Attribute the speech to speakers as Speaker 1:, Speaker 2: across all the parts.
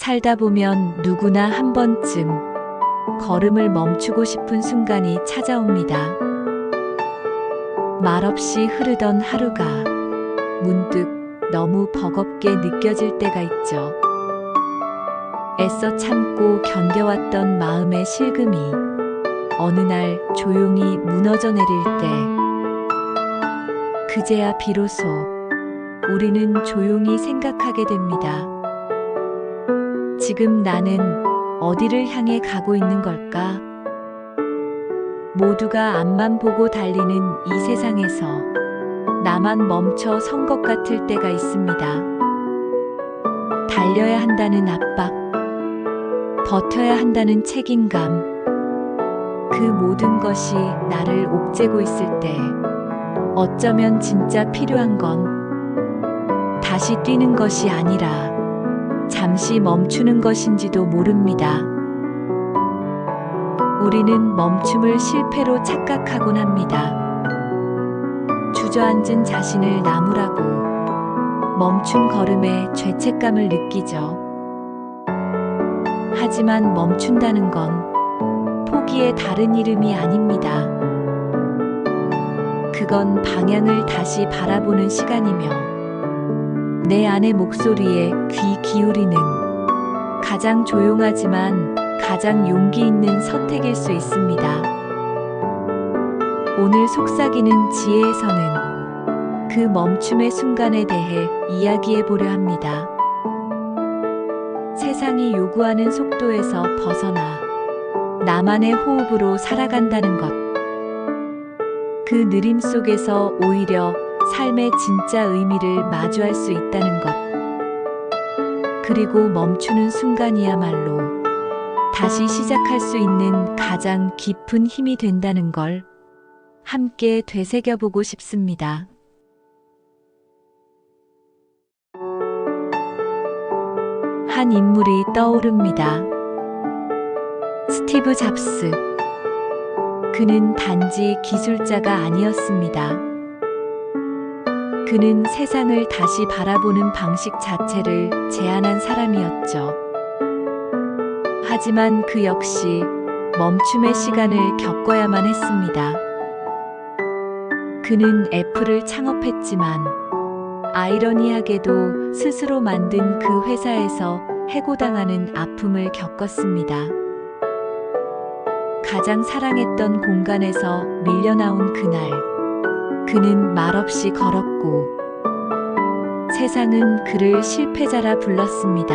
Speaker 1: 살다 보면 누구나 한 번쯤 걸음을 멈추고 싶은 순간이 찾아옵니다. 말없이 흐르던 하루가 문득 너무 버겁게 느껴질 때가 있죠. 애써 참고 견뎌왔던 마음의 실금이 어느 날 조용히 무너져 내릴 때 그제야 비로소 우리는 조용히 생각하게 됩니다. 지금 나는 어디를 향해 가고 있는 걸까? 모두가 앞만 보고 달리는 이 세상에서 나만 멈춰 선 것 같을 때가 있습니다. 달려야 한다는 압박, 버텨야 한다는 책임감, 그 모든 것이 나를 옥죄고 있을 때 어쩌면 진짜 필요한 건 다시 뛰는 것이 아니라 잠시 멈추는 것인지도 모릅니다. 우리는 멈춤을 실패로 착각하곤 합니다. 주저앉은 자신을 나무라고 멈춘 걸음에 죄책감을 느끼죠. 하지만 멈춘다는 건 포기의 다른 이름이 아닙니다. 그건 방향을 다시 바라보는 시간이며 내 안의 목소리에 귀 기울이는 가장 조용하지만 가장 용기 있는 선택일 수 있습니다. 오늘 속삭이는 지혜에서는 그 멈춤의 순간에 대해 이야기해 보려 합니다. 세상이 요구하는 속도에서 벗어나 나만의 호흡으로 살아간다는 것. 그 느림 속에서 오히려 삶의 진짜 의미를 마주할 수 있다는 것. 그리고 멈추는 순간이야말로 다시 시작할 수 있는 가장 깊은 힘이 된다는 걸 함께 되새겨보고 싶습니다. 한 인물이 떠오릅니다. 스티브 잡스. 그는 단지 기술자가 아니었습니다. 그는 세상을 다시 바라보는 방식 자체를 제안한 사람이었죠. 하지만 그 역시 멈춤의 시간을 겪어야만 했습니다. 그는 애플을 창업했지만 아이러니하게도 스스로 만든 그 회사에서 해고당하는 아픔을 겪었습니다. 가장 사랑했던 공간에서 밀려나온 그날, 그는 말없이 걸었고, 세상은 그를 실패자라 불렀습니다.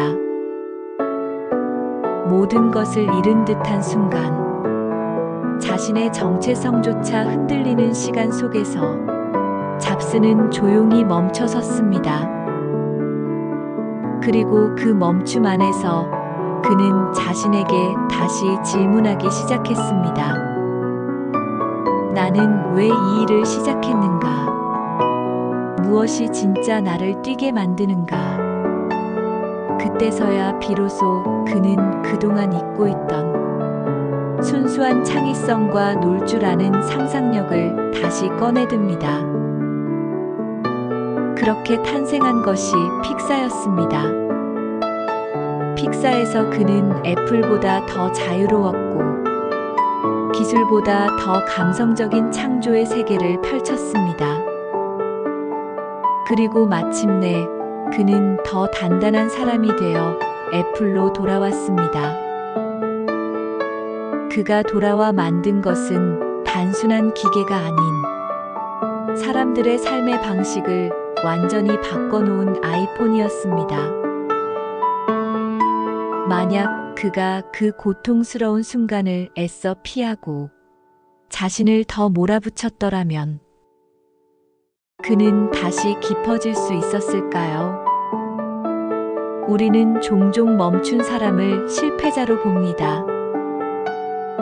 Speaker 1: 모든 것을 잃은 듯한 순간, 자신의 정체성조차 흔들리는 시간 속에서 잡스는 조용히 멈춰 섰습니다. 그리고 그 멈춤 안에서 그는 자신에게 다시 질문하기 시작했습니다. 나는 왜 이 일을 시작했는가? 무엇이 진짜 나를 뛰게 만드는가? 그때서야 비로소 그는 그동안 잊고 있던 순수한 창의성과 놀 줄 아는 상상력을 다시 꺼내듭니다. 그렇게 탄생한 것이 픽사였습니다. 픽사에서 그는 애플보다 더 자유로웠고 기술보다 더 감성적인 창조의 세계를 펼쳤습니다. 그리고 마침내 그는 더 단단한 사람이 되어 애플로 돌아왔습니다. 그가 돌아와 만든 것은 단순한 기계가 아닌 사람들의 삶의 방식을 완전히 바꿔놓은 아이폰이었습니다. 만약 그가 그 고통스러운 순간을 애써 피하고 자신을 더 몰아붙였더라면 그는 다시 깊어질 수 있었을까요? 우리는 종종 멈춘 사람을 실패자로 봅니다.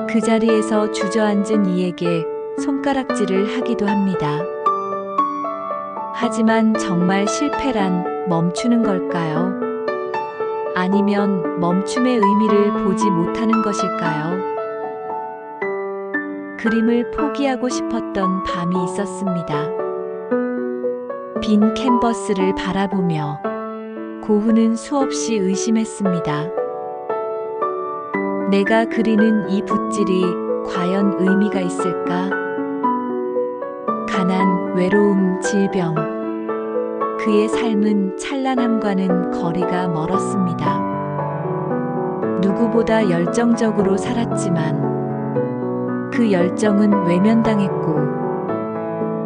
Speaker 1: 그 자리에서 주저앉은 이에게 손가락질을 하기도 합니다. 하지만 정말 실패란 멈추는 걸까요? 아니면 멈춤의 의미를 보지 못하는 것일까요? 그림을 포기하고 싶었던 밤이 있었습니다. 빈 캔버스를 바라보며 고흐는 수없이 의심했습니다. 내가 그리는 이 붓질이 과연 의미가 있을까? 가난, 외로움, 질병. 그의 삶은 찬란함과는 거리가 멀었습니다. 누구보다 열정적으로 살았지만 그 열정은 외면당했고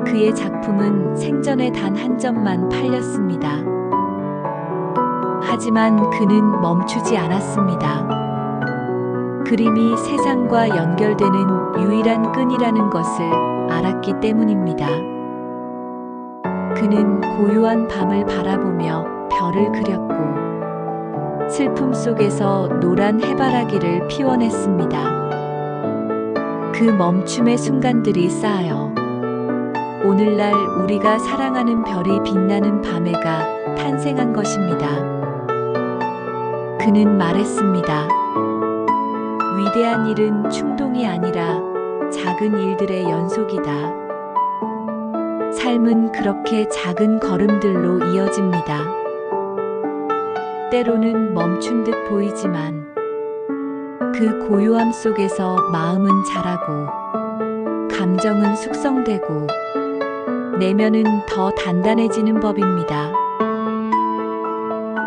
Speaker 1: 그의 작품은 생전에 단 한 점만 팔렸습니다. 하지만 그는 멈추지 않았습니다. 그림이 세상과 연결되는 유일한 끈이라는 것을 알았기 때문입니다. 그는 고요한 밤을 바라보며 별을 그렸고 슬픔 속에서 노란 해바라기를 피워냈습니다. 그 멈춤의 순간들이 쌓여 오늘날 우리가 사랑하는 별이 빛나는 밤에가 탄생한 것입니다. 그는 말했습니다. 위대한 일은 충동이 아니라 작은 일들의 연속이다. 삶은 그렇게 작은 걸음들로 이어집니다. 때로는 멈춘 듯 보이지만 그 고요함 속에서 마음은 자라고 감정은 숙성되고 내면은 더 단단해지는 법입니다.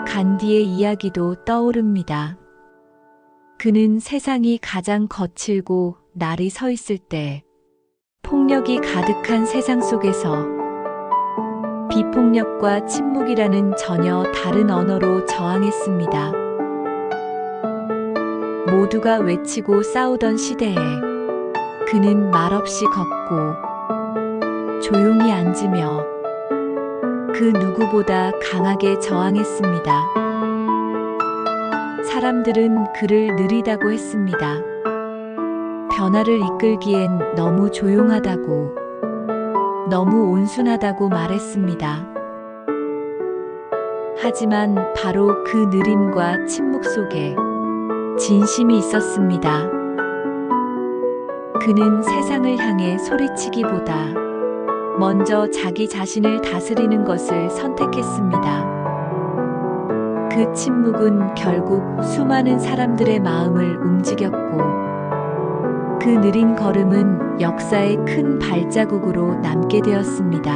Speaker 1: 간디의 이야기도 떠오릅니다. 그는 세상이 가장 거칠고 날이 서 있을 때 폭력이 가득한 세상 속에서 비폭력과 침묵이라는 전혀 다른 언어로 저항했습니다. 모두가 외치고 싸우던 시대에 그는 말없이 걷고 조용히 앉으며 그 누구보다 강하게 저항했습니다. 사람들은 그를 느리다고 했습니다. 변화를 이끌기엔 너무 조용하다고, 너무 온순하다고 말했습니다. 하지만 바로 그 느림과 침묵 속에 진심이 있었습니다. 그는 세상을 향해 소리치기보다 먼저 자기 자신을 다스리는 것을 선택했습니다. 그 침묵은 결국 수많은 사람들의 마음을 움직였고, 그 느린 걸음은 역사의 큰 발자국으로 남게 되었습니다.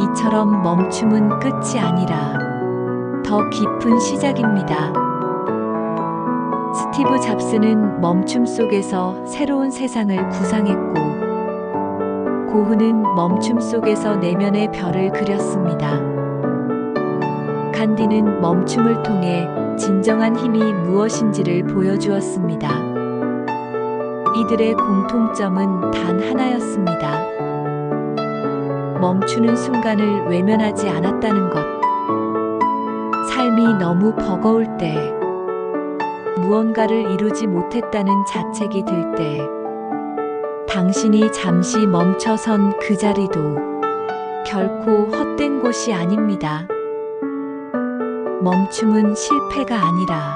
Speaker 1: 이처럼 멈춤은 끝이 아니라 더 깊은 시작입니다. 스티브 잡스는 멈춤 속에서 새로운 세상을 구상했고, 고흐는 멈춤 속에서 내면의 별을 그렸습니다. 간디는 멈춤을 통해 진정한 힘이 무엇인지를 보여주었습니다. 이들의 공통점은 단 하나였습니다. 멈추는 순간을 외면하지 않았다는 것. 삶이 너무 버거울 때, 무언가를 이루지 못했다는 자책이 들 때, 당신이 잠시 멈춰선 그 자리도 결코 헛된 곳이 아닙니다. 멈춤은 실패가 아니라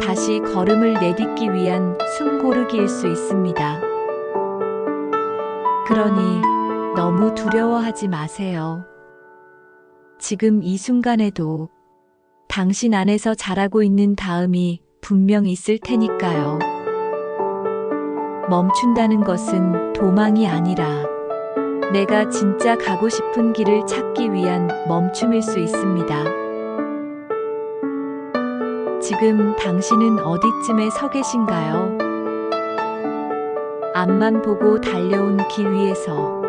Speaker 1: 다시 걸음을 내딛기 위한 숨고르기일 수 있습니다. 그러니 너무 두려워하지 마세요. 지금 이 순간에도 당신 안에서 자라고 있는 다음이 분명 있을 테니까요. 멈춘다는 것은 도망이 아니라 내가 진짜 가고 싶은 길을 찾기 위한 멈춤일 수 있습니다. 지금 당신은 어디쯤에 서 계신가요? 앞만 보고 달려온 길 위에서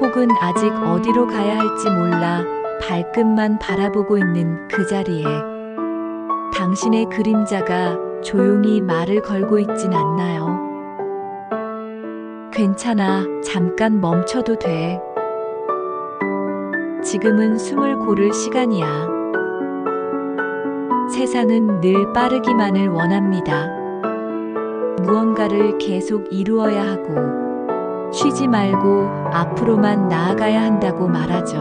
Speaker 1: 혹은 아직 어디로 가야 할지 몰라 발끝만 바라보고 있는 그 자리에 당신의 그림자가 조용히 말을 걸고 있진 않나요? 괜찮아, 잠깐 멈춰도 돼. 지금은 숨을 고를 시간이야. 세상은 늘 빠르기만을 원합니다. 무언가를 계속 이루어야 하고, 쉬지 말고 앞으로만 나아가야 한다고 말하죠.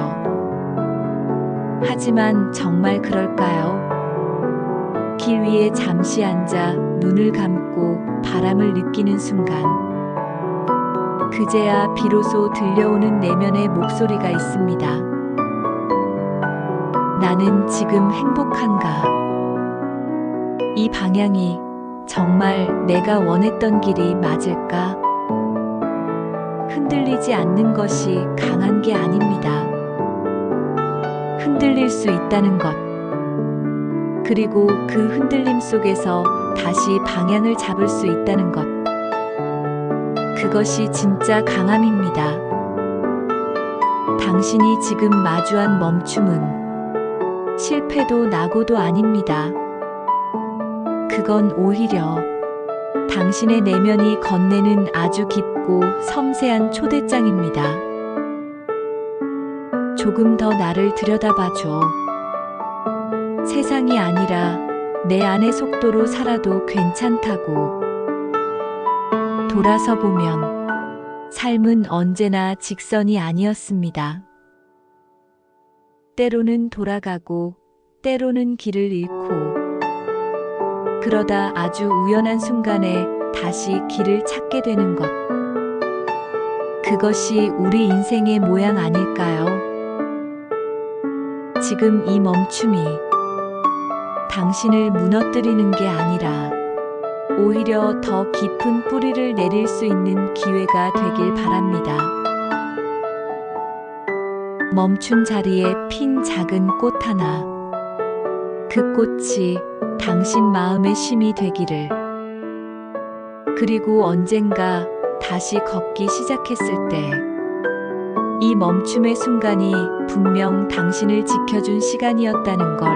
Speaker 1: 하지만 정말 그럴까요? 길 위에 잠시 앉아 눈을 감고 바람을 느끼는 순간, 그제야 비로소 들려오는 내면의 목소리가 있습니다. 나는 지금 행복한가? 이 방향이 정말 내가 원했던 길이 맞을까? 흔들리지 않는 것이 강한 게 아닙니다. 흔들릴 수 있다는 것. 그리고 그 흔들림 속에서 다시 방향을 잡을 수 있다는 것. 그것이 진짜 강함입니다. 당신이 지금 마주한 멈춤은 실패도 낙오도 아닙니다. 그건 오히려 당신의 내면이 건네는 아주 깊고 섬세한 초대장입니다. 조금 더 나를 들여다봐줘. 세상이 아니라 내 안의 속도로 살아도 괜찮다고. 돌아서 보면 삶은 언제나 직선이 아니었습니다. 때로는 돌아가고, 때로는 길을 잃고, 그러다 아주 우연한 순간에 다시 길을 찾게 되는 것. 그것이 우리 인생의 모양 아닐까요? 지금 이 멈춤이 당신을 무너뜨리는 게 아니라 오히려 더 깊은 뿌리를 내릴 수 있는 기회가 되길 바랍니다. 멈춘 자리에 핀 작은 꽃 하나. 그 꽃이 당신 마음의 심이 되기를. 그리고 언젠가 다시 걷기 시작했을 때, 이 멈춤의 순간이 분명 당신을 지켜준 시간이었다는 걸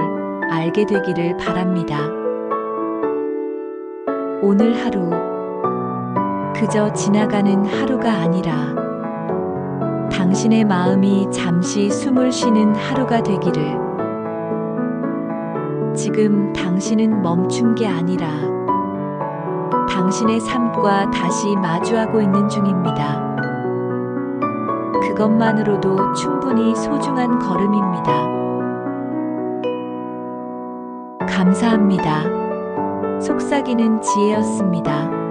Speaker 1: 알게 되기를 바랍니다. 오늘 하루, 그저 지나가는 하루가 아니라 당신의 마음이 잠시 숨을 쉬는 하루가 되기를. 지금 당신은 멈춘 게 아니라 당신의 삶과 다시 마주하고 있는 중입니다. 그것만으로도 충분히 소중한 걸음입니다. 감사합니다. 속삭이는 지혜였습니다.